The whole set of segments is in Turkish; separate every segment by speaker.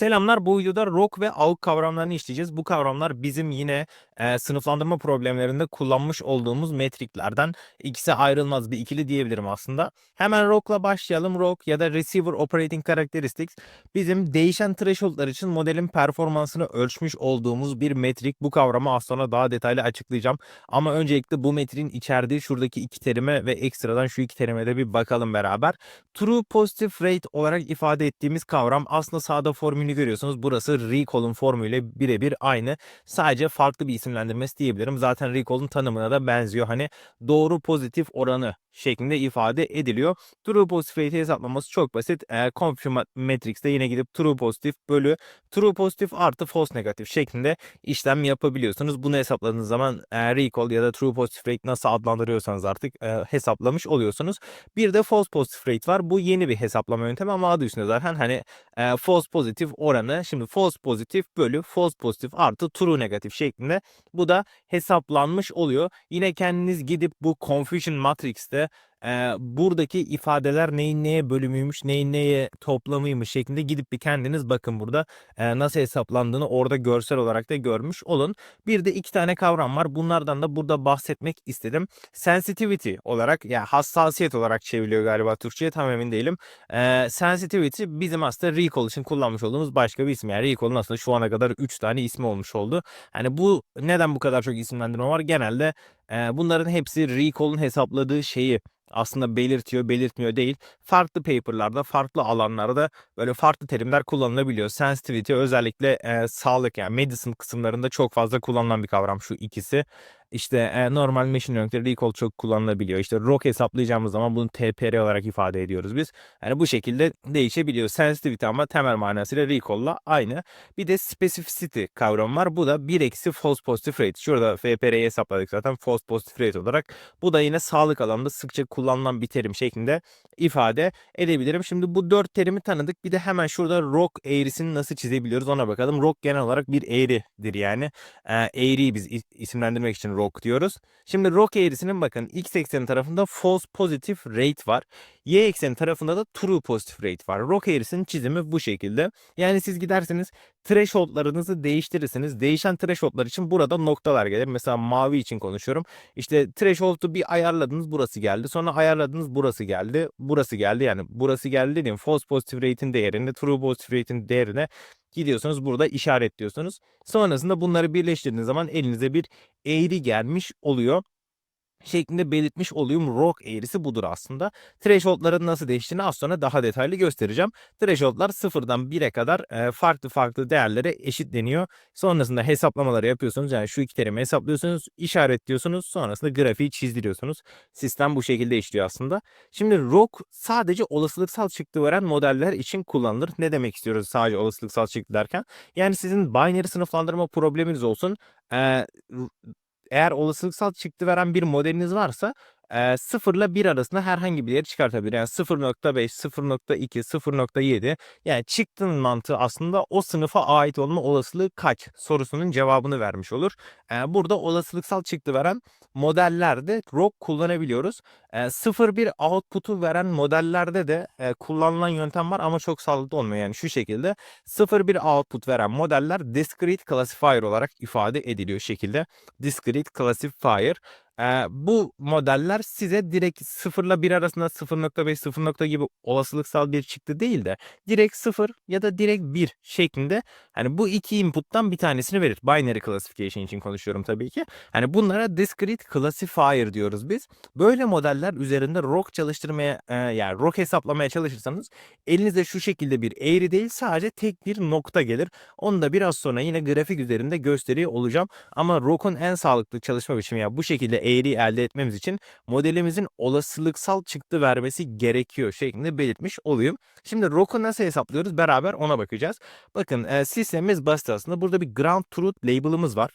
Speaker 1: Selamlar. Bu videoda ROK ve AUK kavramlarını işleyeceğiz. Bu kavramlar bizim yine e, sınıflandırma problemlerinde kullanmış olduğumuz metriklerden. İkisi ayrılmaz bir ikili diyebilirim aslında. Hemen ROK'la başlayalım. ROK ya da Receiver Operating Characteristics bizim değişen thresholdlar için modelin performansını ölçmüş olduğumuz bir metrik. Bu kavramı az sonra daha detaylı açıklayacağım. Ama öncelikle bu metriğin içerdiği şuradaki iki terime ve ekstradan şu iki terime de bir bakalım beraber. True Positive Rate olarak ifade ettiğimiz kavram aslında sağda formülü görüyorsunuz. Burası Recall'un formülüyle birebir aynı. Sadece farklı bir isimlendirmesi diyebilirim. Zaten Recall'un tanımına da benziyor. Hani doğru pozitif oranı şeklinde ifade ediliyor. True Positive Rate'i hesaplaması çok basit. Eğer Confirm Matrix'te yine gidip True Positive bölü True Positive artı False Negatif şeklinde işlem yapabiliyorsunuz. Bunu hesapladığınız zaman e, Recall ya da True Positive Rate nasıl adlandırıyorsanız artık e, hesaplamış oluyorsunuz. Bir de False Positive Rate var. Bu yeni bir hesaplama yöntemi ama adı üstünde zaten hani e, false pozitif oranı şimdi false pozitif bölü false pozitif artı true negatif şeklinde bu da hesaplanmış oluyor. Yine kendiniz gidip bu confusion matrix'te e, buradaki ifadeler neyin neye bölümüymüş, neyin neye toplamıymış şeklinde gidip bir kendiniz bakın burada e, nasıl hesaplandığını orada görsel olarak da görmüş olun. Bir de iki tane kavram var. Bunlardan da burada bahsetmek istedim. Sensitivity olarak ya yani hassasiyet olarak çevriliyor galiba Türkçe'ye tam emin değilim. E, sensitivity bizim aslında recall için kullanmış olduğumuz başka bir isim. Yani recall'un aslında şu ana kadar 3 tane ismi olmuş oldu. Yani bu neden bu kadar çok isimlendirme var? Genelde e, bunların hepsi recall'un hesapladığı şeyi aslında belirtiyor, belirtmiyor değil. Farklı paper'larda, farklı alanlarda böyle farklı terimler kullanılabiliyor. Sensitivity özellikle e, sağlık yani medicine kısımlarında çok fazla kullanılan bir kavram şu ikisi. İşte e, normal machine learning'de recall çok kullanılabiliyor. İşte ROC hesaplayacağımız zaman bunu TPR olarak ifade ediyoruz biz. Yani bu şekilde değişebiliyor. Sensitivity ama temel manasıyla recall'la aynı. Bir de specificity kavramı var. Bu da 1 eksi false positive rate. Şurada FPR'yi hesapladık zaten false positive rate olarak. Bu da yine sağlık alanında sıkça kullanılan bir terim şeklinde ifade edebilirim. Şimdi bu dört terimi tanıdık. Bir de hemen şurada ROC eğrisini nasıl çizebiliyoruz ona bakalım. ROC genel olarak bir eğridir yani. E, eğriyi biz isimlendirmek için ROC diyoruz. Şimdi ROC eğrisinin bakın x ekseni tarafında false positive rate var. Y ekseni tarafında da true positive rate var. ROC eğrisinin çizimi bu şekilde. Yani siz giderseniz thresholdlarınızı değiştirirsiniz. Değişen thresholdlar için burada noktalar gelir. Mesela mavi için konuşuyorum. İşte threshold'u bir ayarladınız burası geldi. Sonra ayarladınız burası geldi. Burası geldi. Yani burası geldi dediğim false positive rate'in değerini true positive rate'in değerine gidiyorsunuz burada işaretliyorsunuz. Sonrasında bunları birleştirdiğiniz zaman elinize bir eğri gelmiş oluyor şeklinde belirtmiş olayım. Rock eğrisi budur aslında. Threshold'ların nasıl değiştiğini az sonra daha detaylı göstereceğim. Threshold'lar sıfırdan 1'e kadar farklı farklı değerlere eşitleniyor. Sonrasında hesaplamaları yapıyorsunuz. Yani şu iki terimi hesaplıyorsunuz, işaretliyorsunuz. Sonrasında grafiği çizdiriyorsunuz. Sistem bu şekilde işliyor aslında. Şimdi ROC sadece olasılıksal çıktı veren modeller için kullanılır. Ne demek istiyoruz sadece olasılıksal çıktı derken? Yani sizin binary sınıflandırma probleminiz olsun. E, eğer olasılıksal çıktı veren bir modeliniz varsa e, 0 ile 1 arasında herhangi bir yeri çıkartabilir. Yani 0.5, 0.2, 0.7 yani çıktının mantığı aslında o sınıfa ait olma olasılığı kaç sorusunun cevabını vermiş olur. Burada olasılıksal çıktı veren modellerde ROC kullanabiliyoruz. E, 0.1 output'u veren modellerde de kullanılan yöntem var ama çok sağlıklı olmuyor. Yani şu şekilde 0.1 output veren modeller discrete classifier olarak ifade ediliyor şekilde. Discrete classifier Eee, bu modeller size direkt 0 ile 1 arasında 0.5, 0 gibi olasılıksal bir çıktı değil de direkt 0 ya da direkt 1 şeklinde hani bu iki input'tan bir tanesini verir. Binary classification için konuşuyorum tabii ki. Hani bunlara discrete classifier diyoruz biz. Böyle modeller üzerinde ROC çalıştırmaya eee, yani ROC hesaplamaya çalışırsanız elinize şu şekilde bir eğri değil sadece tek bir nokta gelir. Onu da biraz sonra yine grafik üzerinde gösteriyor olacağım. Ama ROC'un en sağlıklı çalışma biçimi ya bu şekilde eğri elde etmemiz için modelimizin olasılıksal çıktı vermesi gerekiyor şeklinde belirtmiş olayım. Şimdi ROC'u nasıl hesaplıyoruz beraber ona bakacağız. Bakın e, sistemimiz basit aslında. Burada bir ground truth label'ımız var.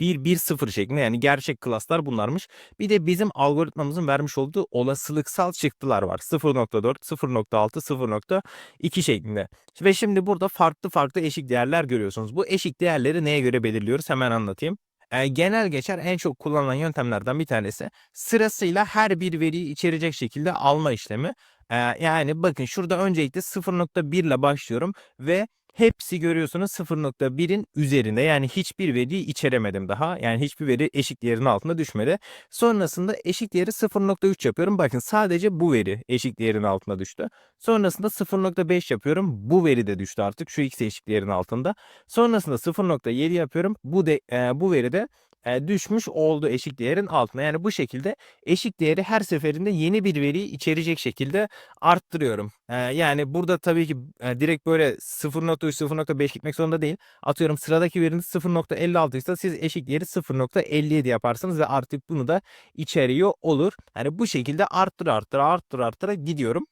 Speaker 1: 1 1 0 şeklinde yani gerçek klaslar bunlarmış. Bir de bizim algoritmamızın vermiş olduğu olasılıksal çıktılar var. 0.4, 0.6, 0.2 şeklinde. Ve şimdi burada farklı farklı eşik değerler görüyorsunuz. Bu eşik değerleri neye göre belirliyoruz? Hemen anlatayım. Genel geçer en çok kullanılan yöntemlerden bir tanesi sırasıyla her bir veriyi içerecek şekilde alma işlemi. Yani bakın şurada öncelikle 0.1 ile başlıyorum ve Hepsi görüyorsunuz 0.1'in üzerinde. Yani hiçbir veriyi içeremedim daha. Yani hiçbir veri eşik değerinin altına düşmedi. Sonrasında eşik değeri 0.3 yapıyorum. Bakın sadece bu veri eşik değerinin altına düştü. Sonrasında 0.5 yapıyorum. Bu veri de düştü artık. Şu x eşik değerinin altında. Sonrasında 0.7 yapıyorum. Bu de e, bu veri de e, düşmüş oldu eşik değerin altına. Yani bu şekilde eşik değeri her seferinde yeni bir veriyi içerecek şekilde arttırıyorum. E, yani burada tabii ki e, direkt böyle 0.3 0.5 gitmek zorunda değil. Atıyorum sıradaki veriniz 0.56 ise siz eşik değeri 0.57 yaparsınız ve artık bunu da içeriyor olur. Yani bu şekilde arttır arttır arttır arttır gidiyorum.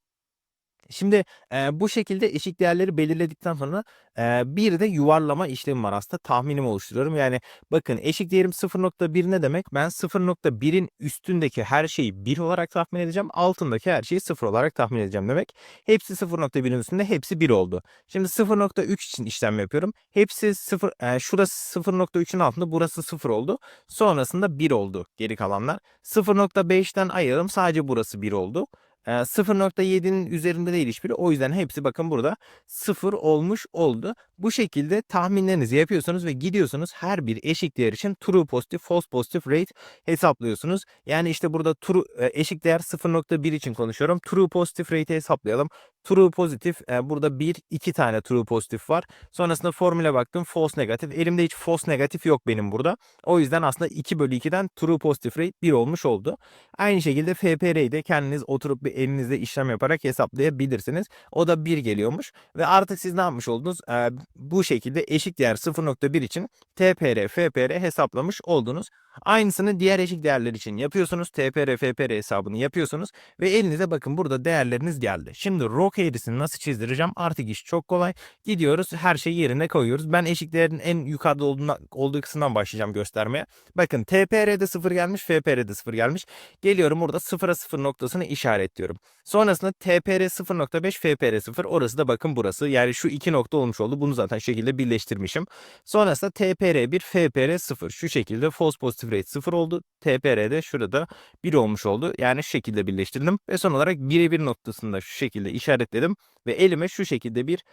Speaker 1: Şimdi e, bu şekilde eşik değerleri belirledikten sonra e, bir de yuvarlama işlemi var aslında tahminimi oluşturuyorum. Yani bakın eşik değerim 0.1 ne demek? Ben 0.1'in üstündeki her şeyi 1 olarak tahmin edeceğim. Altındaki her şeyi 0 olarak tahmin edeceğim demek. Hepsi 0.1'in üstünde hepsi 1 oldu. Şimdi 0.3 için işlem yapıyorum. Hepsi 0 e, şurası 0.3'ün altında burası 0 oldu. Sonrasında 1 oldu geri kalanlar. 0.5'ten ayıralım sadece burası 1 oldu. 0.7'nin üzerinde değil hiçbiri. O yüzden hepsi bakın burada 0 olmuş oldu. Bu şekilde tahminlerinizi yapıyorsunuz ve gidiyorsunuz her bir eşik değer için true pozitif, false pozitif rate hesaplıyorsunuz. Yani işte burada true, eşik değer 0.1 için konuşuyorum. True pozitif rate hesaplayalım. True pozitif burada 1 2 tane true pozitif var. Sonrasında formüle baktım false negatif. Elimde hiç false negatif yok benim burada. O yüzden aslında 2 bölü 2'den true pozitif rate 1 olmuş oldu. Aynı şekilde FPR'yi de kendiniz oturup bir elinizde işlem yaparak hesaplayabilirsiniz. O da 1 geliyormuş ve artık siz ne yapmış oldunuz? Ee, bu şekilde eşik değer 0.1 için TPR, FPR hesaplamış oldunuz. Aynısını diğer eşik değerler için yapıyorsunuz. TPR, FPR hesabını yapıyorsunuz ve elinize bakın burada değerleriniz geldi. Şimdi ROC eğrisini nasıl çizdireceğim? Artık iş çok kolay. Gidiyoruz her şeyi yerine koyuyoruz. Ben eşik değerin en yukarıda olduğuna, olduğu kısımdan başlayacağım göstermeye. Bakın TPR'de 0 gelmiş, FPR'de 0 gelmiş. Geliyorum burada 0'a 0 noktasını işaretliyorum. Sonrasında TPR 0.5, FPR 0. Orası da bakın burası. Yani şu iki nokta olmuş oldu. Bunu zaten şekilde birleştirmişim. Sonrasında TPR 1, FPR 0. Şu şekilde false positive rate 0 oldu. TPR'de şurada 1 olmuş oldu. Yani şekilde birleştirdim. Ve son olarak birebir noktasında şu şekilde işaretledim. Ve elime şu şekilde bir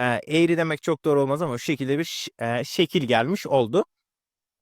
Speaker 1: e, eğri demek çok doğru olmaz ama şu şekilde bir e, şekil gelmiş oldu.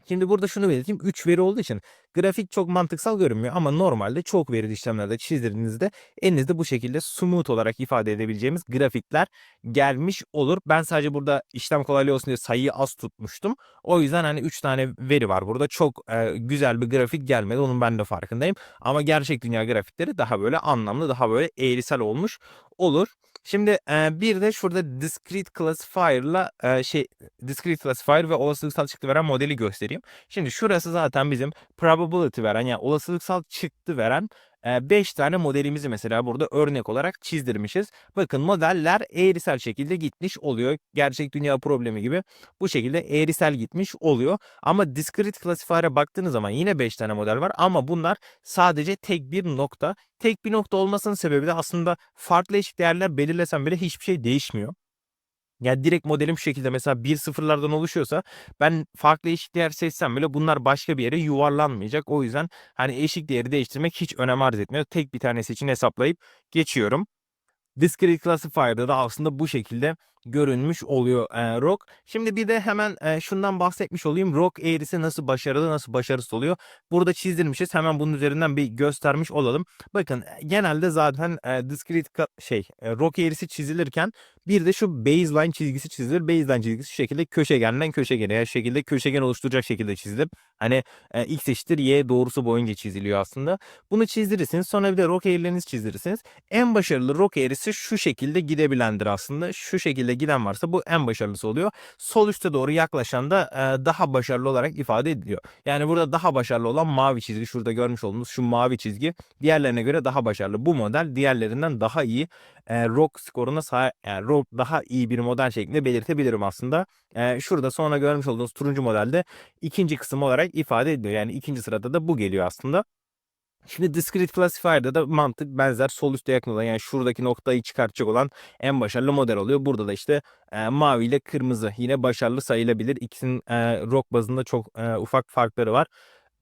Speaker 1: Şimdi burada şunu belirteyim. 3 veri olduğu için grafik çok mantıksal görünmüyor ama normalde çok verili işlemlerde çizdirdiğinizde elinizde bu şekilde smooth olarak ifade edebileceğimiz grafikler gelmiş olur. Ben sadece burada işlem kolaylığı olsun diye sayıyı az tutmuştum. O yüzden hani 3 tane veri var burada. Çok e, güzel bir grafik gelmedi. Onun ben de farkındayım. Ama gerçek dünya grafikleri daha böyle anlamlı, daha böyle eğrisel olmuş olur. Şimdi e, bir de şurada discrete classifier'la e, şey discrete classifier ve olasılıksal çıktı veren modeli göstereyim. Şimdi şurası zaten bizim probability veren yani olasılıksal çıktı veren 5 tane modelimizi mesela burada örnek olarak çizdirmişiz. Bakın modeller eğrisel şekilde gitmiş oluyor. Gerçek dünya problemi gibi bu şekilde eğrisel gitmiş oluyor. Ama discrete classifier'a baktığınız zaman yine 5 tane model var ama bunlar sadece tek bir nokta. Tek bir nokta olmasının sebebi de aslında farklı eşik değerler belirlesem bile hiçbir şey değişmiyor. Yani direkt modelim şu şekilde mesela bir sıfırlardan oluşuyorsa ben farklı eşik değer seçsem bile bunlar başka bir yere yuvarlanmayacak. O yüzden hani eşik değeri değiştirmek hiç önem arz etmiyor. Tek bir tanesi için hesaplayıp geçiyorum. Discrete Classifier'da da aslında bu şekilde görünmüş oluyor e, ROC. Şimdi bir de hemen e, şundan bahsetmiş olayım. ROC eğrisi nasıl başarılı nasıl başarısız oluyor. Burada çizdirmişiz. Hemen bunun üzerinden bir göstermiş olalım. Bakın genelde zaten e, discrete şey e, ROC eğrisi çizilirken bir de şu baseline çizgisi çizilir. Baseline çizgisi şu şekilde köşegenden köşegene her şekilde köşegen oluşturacak şekilde çizilir. Hani e, x eşittir y doğrusu boyunca çiziliyor aslında. Bunu çizdirirsiniz. Sonra bir de ROC eğrilerinizi çizdirirsiniz. En başarılı ROC eğrisi şu şekilde gidebilendir aslında. Şu şekilde giden varsa bu en başarılısı oluyor. Sol üste doğru yaklaşan da e, daha başarılı olarak ifade ediliyor. Yani burada daha başarılı olan mavi çizgi. Şurada görmüş olduğunuz şu mavi çizgi diğerlerine göre daha başarılı. Bu model diğerlerinden daha iyi e, rock skoruna sahip yani rock daha iyi bir model şeklinde belirtebilirim aslında. E, şurada sonra görmüş olduğunuz turuncu modelde ikinci kısım olarak ifade ediliyor. Yani ikinci sırada da bu geliyor aslında. Şimdi discrete classifier'da da mantık benzer sol üstte yakın olan yani şuradaki noktayı çıkartacak olan en başarılı model oluyor. Burada da işte e, mavi ile kırmızı yine başarılı sayılabilir. İkisinin e, rock bazında çok e, ufak farkları var.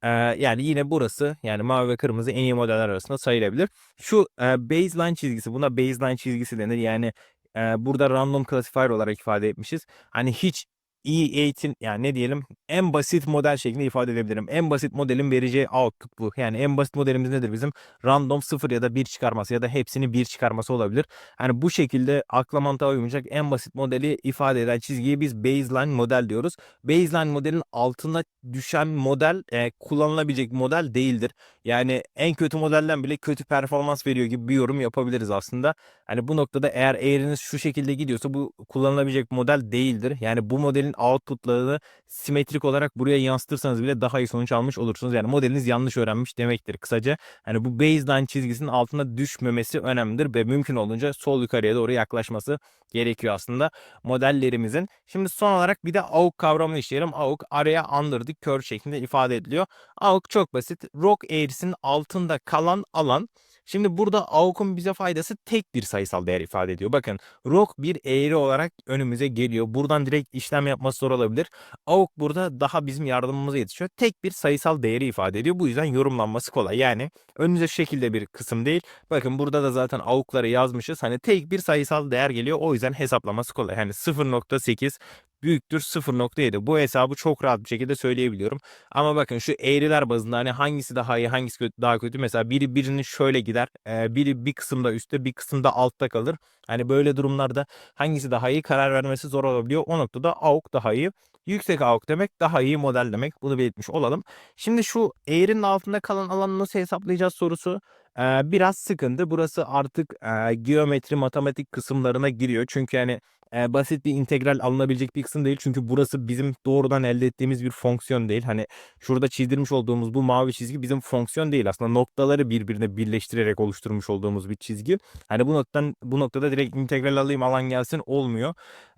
Speaker 1: E, yani yine burası yani mavi ve kırmızı en iyi modeller arasında sayılabilir. Şu e, baseline çizgisi buna baseline çizgisi denir. Yani eee, burada random classifier olarak ifade etmişiz. Hani hiç iyi eğitim yani ne diyelim en basit model şeklinde ifade edebilirim. En basit modelin vereceği output bu. Yani en basit modelimiz nedir bizim? Random 0 ya da 1 çıkarması ya da hepsini 1 çıkarması olabilir. Hani bu şekilde akla mantığa uymayacak en basit modeli ifade eden çizgiye biz baseline model diyoruz. Baseline modelin altına düşen model e, kullanılabilecek model değildir. Yani en kötü modelden bile kötü performans veriyor gibi bir yorum yapabiliriz aslında. Hani bu noktada eğer eğriniz şu şekilde gidiyorsa bu kullanılabilecek model değildir. Yani bu modelin outputlarını simetrik olarak buraya yansıtırsanız bile daha iyi sonuç almış olursunuz. Yani modeliniz yanlış öğrenmiş demektir kısaca. Hani bu baseline çizgisinin altına düşmemesi önemlidir ve mümkün olunca sol yukarıya doğru yaklaşması gerekiyor aslında modellerimizin. Şimdi son olarak bir de AUK kavramını işleyelim. AUK araya under the curve şeklinde ifade ediliyor. AUK çok basit. Rock eğrisinin altında kalan alan Şimdi burada AUK'un bize faydası tek bir sayısal değer ifade ediyor. Bakın ROK bir eğri olarak önümüze geliyor. Buradan direkt işlem yapması zor olabilir. AUK burada daha bizim yardımımıza yetişiyor. Tek bir sayısal değeri ifade ediyor. Bu yüzden yorumlanması kolay. Yani önümüze şekilde bir kısım değil. Bakın burada da zaten AUK'ları yazmışız. Hani tek bir sayısal değer geliyor. O yüzden hesaplaması kolay. Hani 0.8 büyüktür 0.7. Bu hesabı çok rahat bir şekilde söyleyebiliyorum. Ama bakın şu eğriler bazında hani hangisi daha iyi hangisi kötü, daha kötü. Mesela biri birinin şöyle gider. Biri bir kısımda üstte bir kısımda altta kalır. Hani böyle durumlarda hangisi daha iyi karar vermesi zor olabiliyor. O noktada AUK daha iyi. Yüksek AUK demek daha iyi model demek. Bunu belirtmiş olalım. Şimdi şu eğrinin altında kalan alanı nasıl hesaplayacağız sorusu e, biraz sıkıntı. Burası artık e, geometri matematik kısımlarına giriyor. Çünkü hani e, basit bir integral alınabilecek bir kısım değil. Çünkü burası bizim doğrudan elde ettiğimiz bir fonksiyon değil. Hani şurada çizdirmiş olduğumuz bu mavi çizgi bizim fonksiyon değil. Aslında noktaları birbirine birleştirerek oluşturmuş olduğumuz bir çizgi. Hani bu noktadan bu noktada direkt integral alayım alan gelsin olmuyor.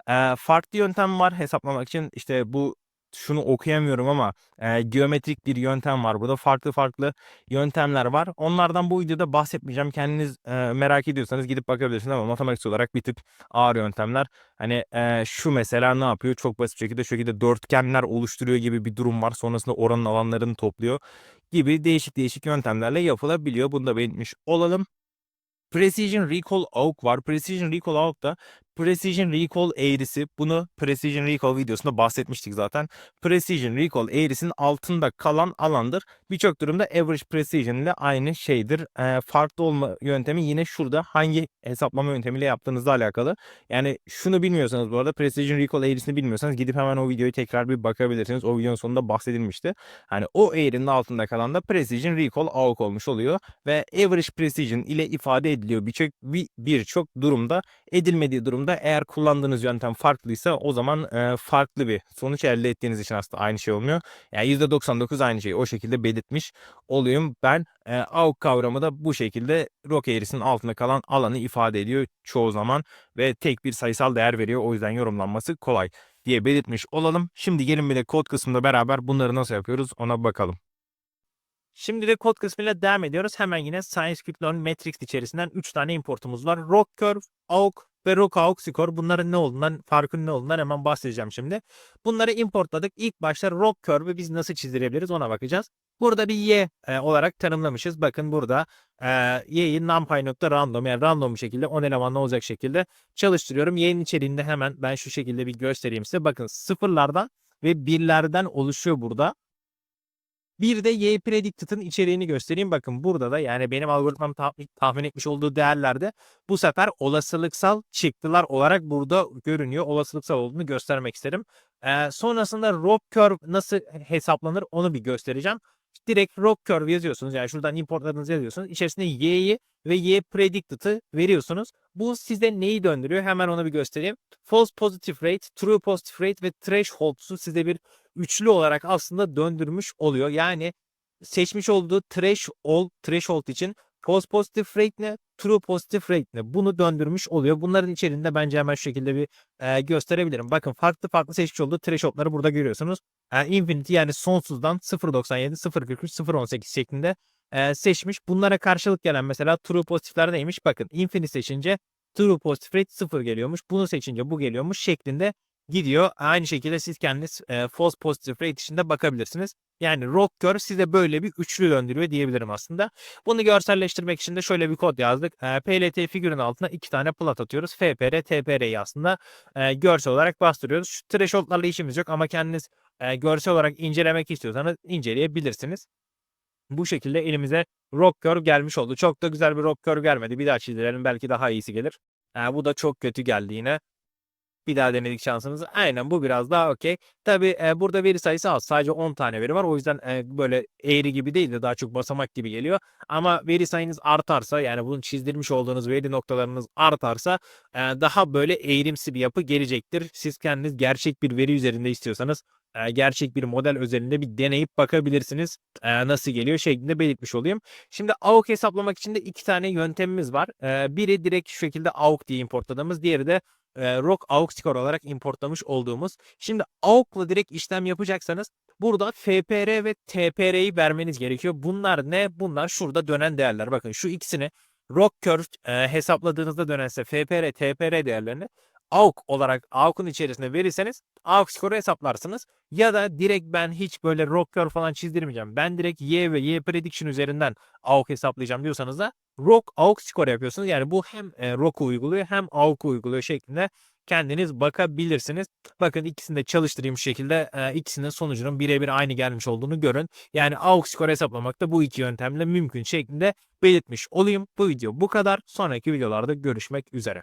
Speaker 1: E, farklı yöntem var hesaplamak için. İşte bu şunu okuyamıyorum ama e, geometrik bir yöntem var. Burada farklı farklı yöntemler var. Onlardan bu videoda bahsetmeyeceğim. Kendiniz e, merak ediyorsanız gidip bakabilirsiniz ama matematik olarak bir tık ağır yöntemler. Hani e, şu mesela ne yapıyor? Çok basit şekilde şekilde dörtgenler oluşturuyor gibi bir durum var. Sonrasında oranın alanlarını topluyor gibi değişik değişik yöntemlerle yapılabiliyor. Bunu da belirtmiş olalım. Precision Recall AUK var. Precision Recall AUK'ta Precision Recall eğrisi bunu Precision Recall videosunda bahsetmiştik zaten. Precision Recall eğrisinin altında kalan alandır. Birçok durumda Average Precision ile aynı şeydir. E, farklı olma yöntemi yine şurada hangi hesaplama yöntemiyle yaptığınızla alakalı. Yani şunu bilmiyorsanız bu arada Precision Recall eğrisini bilmiyorsanız gidip hemen o videoyu tekrar bir bakabilirsiniz. O videonun sonunda bahsedilmişti. Hani o eğrinin altında kalan da Precision Recall AUK olmuş oluyor ve Average Precision ile ifade ediliyor birçok birçok durumda edilmediği durumda durumda eğer kullandığınız yöntem farklıysa o zaman e, farklı bir sonuç elde ettiğiniz için aslında aynı şey olmuyor. Yani %99 aynı şeyi o şekilde belirtmiş olayım. Ben e, AUK kavramı da bu şekilde ROK eğrisinin altında kalan alanı ifade ediyor çoğu zaman ve tek bir sayısal değer veriyor. O yüzden yorumlanması kolay diye belirtmiş olalım. Şimdi gelin bir de kod kısmında beraber bunları nasıl yapıyoruz ona bakalım. Şimdi de kod kısmıyla devam ediyoruz. Hemen yine Scikit-Learn Matrix içerisinden 3 tane importumuz var. Rock Curve, AUK ve Rock AUK Score. Bunların ne olduğundan, farkın ne olduğundan hemen bahsedeceğim şimdi. Bunları importladık. İlk başta Rock Curve'ü biz nasıl çizdirebiliriz ona bakacağız. Burada bir y e, olarak tanımlamışız. Bakın burada e, y'yi numpy.random yani random bir şekilde 10 elemanlı olacak şekilde çalıştırıyorum. Y'nin içeriğinde hemen ben şu şekilde bir göstereyim size. Bakın sıfırlardan ve birlerden oluşuyor burada. Bir de Y predicted'ın içeriğini göstereyim. Bakın burada da yani benim algoritmam tahmin, tahmin etmiş olduğu değerlerde bu sefer olasılıksal çıktılar olarak burada görünüyor. Olasılıksal olduğunu göstermek isterim. Ee, sonrasında rock curve nasıl hesaplanır onu bir göstereceğim. Direkt rock curve yazıyorsunuz. Yani şuradan importlarınızı yazıyorsunuz. İçerisine y'yi ve y predicted'ı veriyorsunuz. Bu size neyi döndürüyor? Hemen onu bir göstereyim. False positive rate, true positive rate ve threshold'su size bir üçlü olarak aslında döndürmüş oluyor. Yani seçmiş olduğu threshold, threshold için false positive rate ne, true positive rate ne bunu döndürmüş oluyor. Bunların içerisinde bence hemen şu şekilde bir e, gösterebilirim. Bakın farklı farklı seçmiş olduğu thresholdları burada görüyorsunuz. E, infinity yani sonsuzdan 0.97, 0.43, 0.18 şeklinde e, seçmiş. Bunlara karşılık gelen mesela true pozitifler neymiş? Bakın infinity seçince true positive rate 0 geliyormuş. Bunu seçince bu geliyormuş şeklinde gidiyor. Aynı şekilde siz kendiniz e, false positive rate içinde bakabilirsiniz. Yani rock curve size böyle bir üçlü döndürüyor diyebilirim aslında. Bunu görselleştirmek için de şöyle bir kod yazdık. E, PLT figürün altına iki tane plat atıyoruz. FPR, TPR'yi aslında e, görsel olarak bastırıyoruz. Şu thresholdlarla işimiz yok ama kendiniz e, görsel olarak incelemek istiyorsanız inceleyebilirsiniz. Bu şekilde elimize rock curve gelmiş oldu. Çok da güzel bir rock curve gelmedi. Bir daha çizdirelim belki daha iyisi gelir. E, bu da çok kötü geldi yine. Bir daha denedik şansımızı. Aynen bu biraz daha okey. Tabi burada veri sayısı az. Sadece 10 tane veri var. O yüzden e, böyle eğri gibi değil de daha çok basamak gibi geliyor. Ama veri sayınız artarsa yani bunun çizdirmiş olduğunuz veri noktalarınız artarsa e, daha böyle eğrimsi bir yapı gelecektir. Siz kendiniz gerçek bir veri üzerinde istiyorsanız e, gerçek bir model özelinde bir deneyip bakabilirsiniz. E, nasıl geliyor şeklinde belirtmiş olayım. Şimdi AUK hesaplamak için de iki tane yöntemimiz var. E, biri direkt şu şekilde AUK diye importladığımız, diğeri de e, Rock AUK score olarak importlamış olduğumuz. Şimdi AUK'la direkt işlem yapacaksanız burada FPR ve TPR'yi vermeniz gerekiyor. Bunlar ne? Bunlar şurada dönen değerler. Bakın şu ikisini Rock Curve e, hesapladığınızda dönense FPR, TPR değerlerini AUK olarak AUK'un içerisine verirseniz AUK skoru hesaplarsınız. Ya da direkt ben hiç böyle rock curve falan çizdirmeyeceğim. Ben direkt Y ve Y prediction üzerinden AUK hesaplayacağım diyorsanız da rock AUK skor yapıyorsunuz. Yani bu hem e, rock'u uyguluyor hem AUK'u uyguluyor şeklinde kendiniz bakabilirsiniz. Bakın ikisini de çalıştırayım şu şekilde e, ikisinin sonucunun birebir aynı gelmiş olduğunu görün. Yani AUK skor hesaplamak da bu iki yöntemle mümkün şeklinde belirtmiş olayım. Bu video bu kadar. Sonraki videolarda görüşmek üzere.